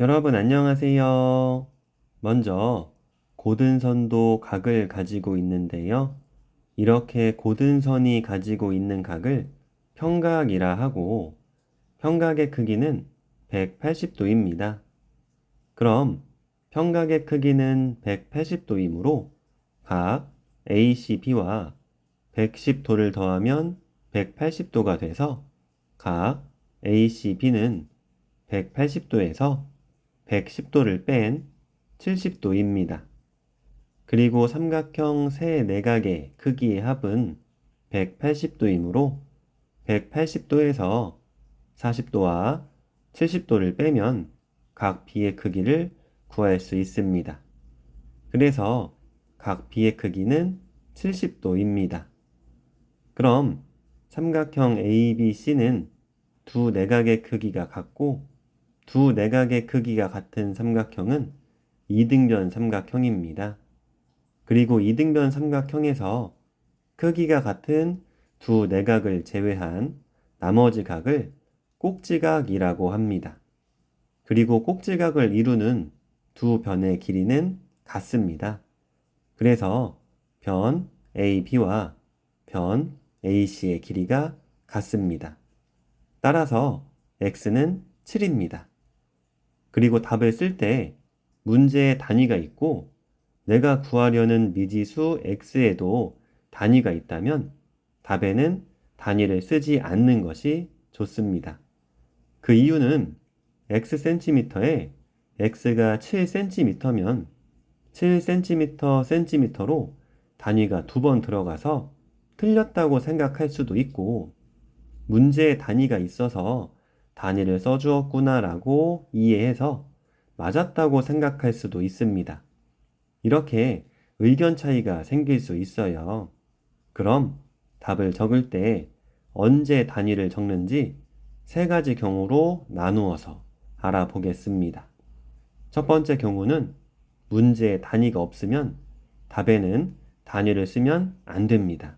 여러분 안녕하세요. 먼저 고든선도 각을 가지고 있는데요. 이렇게 고든선이 가지고 있는 각을 평각이라 하고 평각의 크기는 180도입니다. 그럼 평각의 크기는 180도이므로 각 ACB와 110도를 더하면 180도가 돼서 각 ACB는 180도에서 110도를 뺀 70도입니다. 그리고 삼각형 세 내각의 크기의 합은 180도이므로 180도에서 40도와 70도를 빼면 각 B의 크기를 구할 수 있습니다. 그래서 각 B의 크기는 70도입니다. 그럼 삼각형 ABC는 두 내각의 크기가 같고 두 내각의 크기가 같은 삼각형은 이등변 삼각형입니다. 그리고 이등변 삼각형에서 크기가 같은 두 내각을 제외한 나머지 각을 꼭지각이라고 합니다. 그리고 꼭지각을 이루는 두 변의 길이는 같습니다. 그래서 변 AB와 변 AC의 길이가 같습니다. 따라서 x는 7입니다. 그리고 답을 쓸 때 문제에 단위가 있고 내가 구하려는 미지수 x에도 단위가 있다면 답에는 단위를 쓰지 않는 것이 좋습니다. 그 이유는 xcm에 x가 7cm면 7cm, cm로 단위가 두 번 들어가서 틀렸다고 생각할 수도 있고 문제에 단위가 있어서 단위를 써주었구나라고 이해해서 맞았다고 생각할 수도 있습니다. 이렇게 의견 차이가 생길 수 있어요. 그럼 답을 적을 때 언제 단위를 적는지 세 가지 경우로 나누어서 알아보겠습니다. 첫 번째 경우는 문제에 단위가 없으면 답에는 단위를 쓰면 안 됩니다.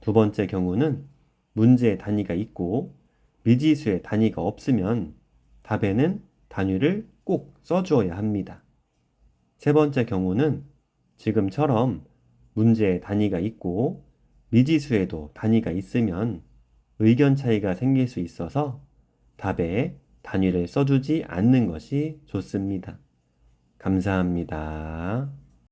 두 번째 경우는 문제에 단위가 있고 미지수에 단위가 없으면 답에는 단위를 꼭 써주어야 합니다. 세 번째 경우는 지금처럼 문제에 단위가 있고 미지수에도 단위가 있으면 의견 차이가 생길 수 있어서 답에 단위를 써주지 않는 것이 좋습니다. 감사합니다.